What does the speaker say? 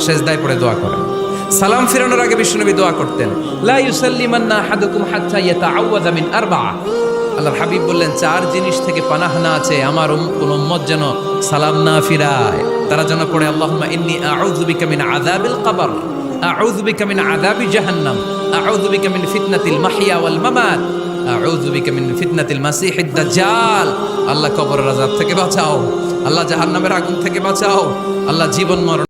সেজদায় পড়ে দোয়া করেন। সালাম ফিরানোর আগে বিশ্বনবী দোয়া করতেন আল্লাহর হাবিব বললেন, চার জিনিস থেকে পানাহ না আছে, আমার কোন উম্মত যেন সালাম না ফিরায়। তারা যেন পড়ে, আল্লাহুম্মা ইন্নী কবর। আউযু জাহান্নাম। ফিতনাতিল ওয়াল মামাত। ফিতনাতিল দাজ্জাল। আল্লাহ কবরের আযাব থেকে বাঁচাও। আল্লাহ জাহান্নামের আগুন থেকে বাঁচাও। আল্লাহ জীবন মরণ